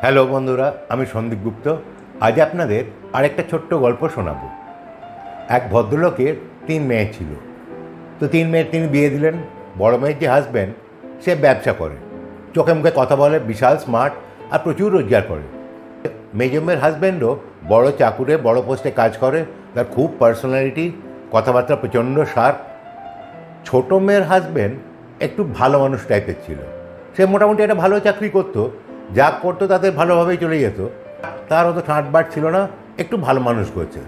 Hello বন্ধুরা, আমি সন্দীপ গুপ্ত। আজ আপনাদের আরেকটা ছোট্ট গল্প শোনাবো। এক ভদ্রলোকের তিন মেয়ে ছিল। তো তিন মেয়ের তিনি বিয়ে দিলেন। বড় মেয়ের যে হাজব্যান্ড সে ব্যবসা করে। চোখে মুখে কথা বলে, বিশাল স্মার্ট আর প্রচুর রোজগার করে। মেজো মেয়ের হাজব্যান্ডও বড় চাকুরে, বড় পোস্টে কাজ করে। তার খুব পার্সোনালিটি কথাবার্তা প্রচণ্ড শার্প ছোট মেয়ের হাজব্যান্ড একটু ভালো মানুষ টাইপের ছিল। সে মোটামুটি একটা ভালো চাকরি করতো। যা করতো তাদের ভালোভাবেই চলে যেত। তার অত ঠাঁটবাট ছিল না, একটু ভালো মানুষ করছে।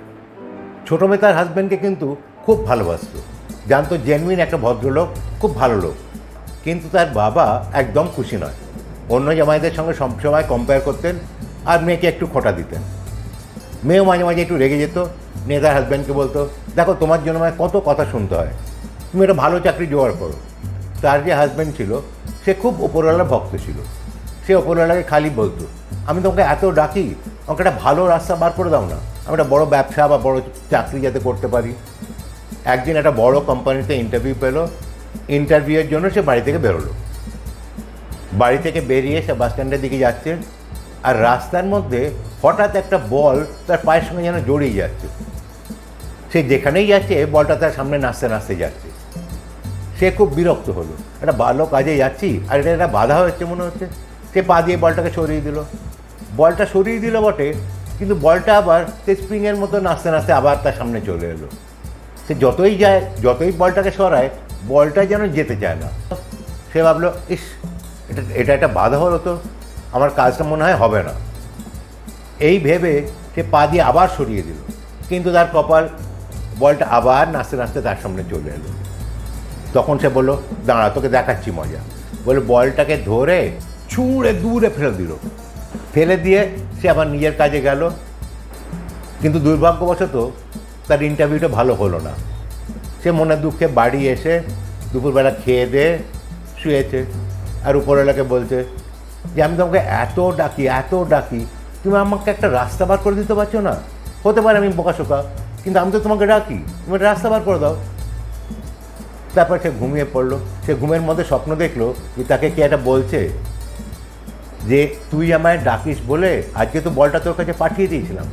ছোটো মেয়ে তার হাজব্যান্ডকে কিন্তু খুব ভালোবাসতো। জানতো জেনুইন একটা ভদ্রলোক, খুব ভালো লোক। কিন্তু তার বাবা একদম খুশি নয়। অন্য জামাইদের সঙ্গে সবসময় কম্পেয়ার করতেন আর মেয়েকে একটু খোটা দিতেন। মেয়েও মাঝে মাঝে একটু রেগে যেত। নিয়ে তার হাজব্যান্ডকে বলতো, দেখো, তোমার জন্য আমায় কত কথা শুনতে হয়। তুমি একটা ভালো চাকরি জোগাড় করো। তার যে হাজব্যান্ড ছিল, সে খুব ওপরওয়ালা ভক্ত ছিল। সে ওপরওয়ালাকে খালি বলতো, আমি তোমাকে এত ডাকি, আমাকে একটা ভালো রাস্তা বার করে দাও না, আমি একটা বড় ব্যবসা বা বড় চাকরি যাতে করতে পারি। একদিন একটা বড় কোম্পানিতে ইন্টারভিউ পেল ইন্টারভিউয়ের জন্য সে বাড়ি থেকে বেরোলো। বাড়ি থেকে বেরিয়ে সে বাস স্ট্যান্ডের দিকে যাচ্ছে আর রাস্তার মধ্যে হঠাৎ একটা বল তার পায়ের সঙ্গে যেন জড়িয়ে যাচ্ছে। সে যেখানেই যাচ্ছে বলটা তার সামনে নাচতে নাচতে যাচ্ছে। সে খুব বিরক্ত হলো, একটা ভালো কাজে যাচ্ছি, আর এটা একটা বাধা হচ্ছে মনে হচ্ছে? সে পা দিয়ে বলটাকে সরিয়ে দিল। বলটা সরিয়ে দিল বটে, কিন্তু বলটা আবার সে স্প্রিংয়ের মতো নাচতে নাচতে আবার তার সামনে চলে এলো। সে যতই যায়, যতই বলটাকে সরায়, বলটা যেন যেতে চায় না। সে ভাবলো, ইস, এটা এটা একটা বাধা হলো তো, আমার কাজটা মনে হয় হবে না। এই ভেবে সে পা দিয়ে আবার সরিয়ে দিল, কিন্তু তার কপাল, বলটা আবার নাচতে নাচতে তার সামনে চলে এলো। তখন সে বলল, দাঁড়া, তোকে দেখাচ্ছি মজা। বলে বলটাকে ধরে ছুঁড়ে দূরে ফেলে দিল। ফেলে দিয়ে সে আবার নিজের কাজে গেল। কিন্তু দুর্ভাগ্যবশত তার ইন্টারভিউটা ভালো হলো না। সে মনে দুঃখে বাড়ি এসে দুপুরবেলা খেয়ে দিয়ে শুয়েছে আর উপরওয়ালাকে বলছে যে, আমি তোমাকে এত ডাকি এত ডাকি, তুমি আমাকে একটা রাস্তা বার করে দিতে পারছ না? হতে পারে আমি বোকাশোকা কিন্তু আমি তো তোমাকে ডাকি, তুমি রাস্তা বার করে দাও। তারপর সে ঘুমিয়ে পড়ল। সে ঘুমের মধ্যে স্বপ্ন দেখল যে তাকে কে একটা বলছে। যে তুই আমায় ডাকিস বলে আজকে তো বলটা তোর কাছে পাঠিয়ে দিয়েছিলাম।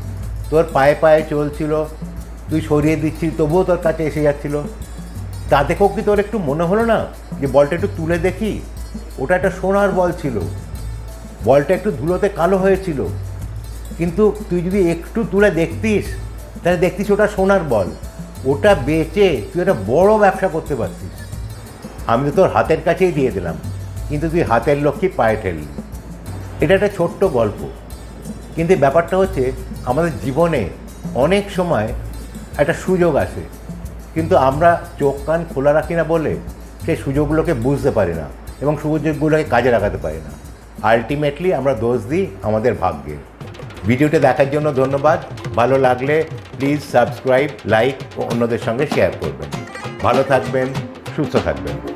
তোর পায়ে পায়ে চলছিল, তুই সরিয়ে দিচ্ছিস তবুও তোর কাছে এসে যাচ্ছিল। তা দেখেও কি তোর একটু মনে হলো না যে বলটা একটু তুলে দেখি? ওটা একটা সোনার বল ছিল। বলটা একটু ধুলোতে কালো হয়েছিল। কিন্তু তুই যদি একটু তুলে দেখতিস, তাহলে দেখতিস ওটা সোনার বল। ওটা বেচে তুই একটা বড় ব্যবসা করতে পারতিস। আমি তো তোর হাতের কাছেই দিয়ে দিলাম, কিন্তু তুই হাতের লক্ষ্মী পায়ে ঠেললি। এটা একটা ছোট্ট গল্প। কিন্তু ব্যাপারটা হচ্ছে, আমাদের জীবনে অনেক সময় একটা সুযোগ আসে। কিন্তু আমরা চোখ কান খোলা রাখি না বলে সেই সুযোগগুলোকে বুঝতে পারি না এবং সুযোগগুলোকে কাজে লাগাতে পারি না। আলটিমেটলি আমরা দোষ দিই আমাদের ভাগ্যে। ভিডিওটা দেখার জন্য ধন্যবাদ। ভালো লাগলে প্লিজ সাবস্ক্রাইব লাইক ও অন্যদের সঙ্গে শেয়ার করবেন। ভালো থাকবেন, সুস্থ থাকবেন।